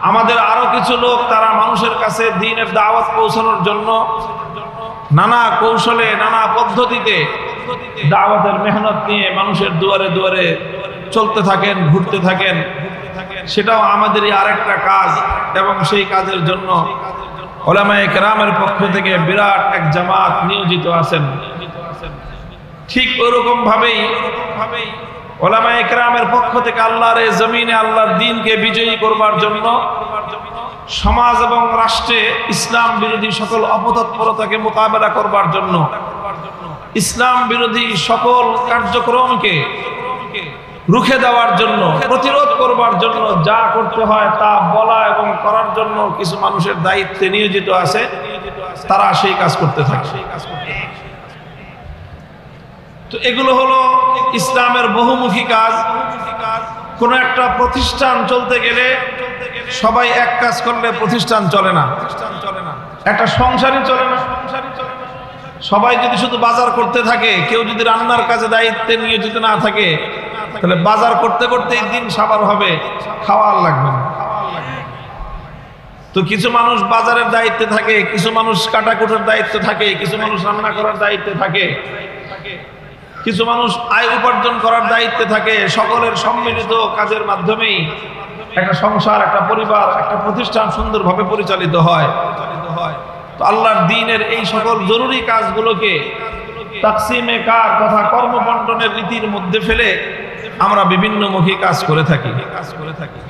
আমাদের আরও কিছু লোক তারা মানুষের কাছে দিনের দাওয়াত পৌঁছানোর জন্য নানা কৌশলে, নানা পদ্ধতিতে দাওয়াতের মেহনত নিয়ে মানুষের দুয়ারে দুয়ারে চলতে থাকেন, ঘুরতে থাকেন। সেটাও আমাদেরই আরেকটা কাজ এবং সেই কাজের জন্য ওলামায়ে কেরামের পক্ষ থেকে বিরাট এক জামাত নিয়োজিত আছেন। ঠিক ওরকম ভাবেই ওলামায়ে কেরামের পক্ষ থেকে আল্লাহর এই জমিনে আল্লাহর দিনকে বিজয়ী করবার জন্য সমাজ এবং রাষ্ট্রে ইসলাম বিরোধী সকল অপতৎপরতাকে মোকাবেলা করবার জন্য, ইসলাম বিরোধী সকল কার্যক্রমকে রুখে দেওয়ার জন্য, প্রতিরোধ করবার জন্য যা করতে হয় তা বলা এবং করার জন্য কিছু মানুষের দায়িত্বে নিয়োজিত আছে, তারা সেই কাজ করতে থাকে। সেই কাজ তো এগুলো হলো ইসলামের বহুমুখী কাজ। কোন একটা প্রতিষ্ঠান চলতে গেলে সবাই এক কাজ করলে প্রতিষ্ঠান চলে না। একটা সংসারই চলে না। সবাই যদি শুধু বাজার করতে থাকে, কেউ যদি রান্নার কাজে দায়িত্বে নিয়োজিত না থাকে, তাহলে বাজার করতে করতেই দিন সাবার হবে খাওয়ার লাগবে না। তো কিছু মানুষ বাজারের দায়িত্বে থাকে, কিছু মানুষ কাটাকুটার দায়িত্বে থাকে, কিছু মানুষ রান্না করার দায়িত্বে থাকে। কিছু মানুষ আয় উপার্জন করার দায়িত্বে থাকে, সকলের সম্মিলিত কাজের মাধ্যমেই একটা সংসার, একটা পরিবার, একটা প্রতিষ্ঠান সুন্দরভাবে পরিচালিত হয়। তো আল্লাহর দিনের এই সকল জরুরি কাজগুলোকে তাকসিমে কার তথা কর্মবন্টনের রীতির মধ্যে ফেলে আমরা বিভিন্নমুখী কাজ করে থাকি। কাজ করে থাকি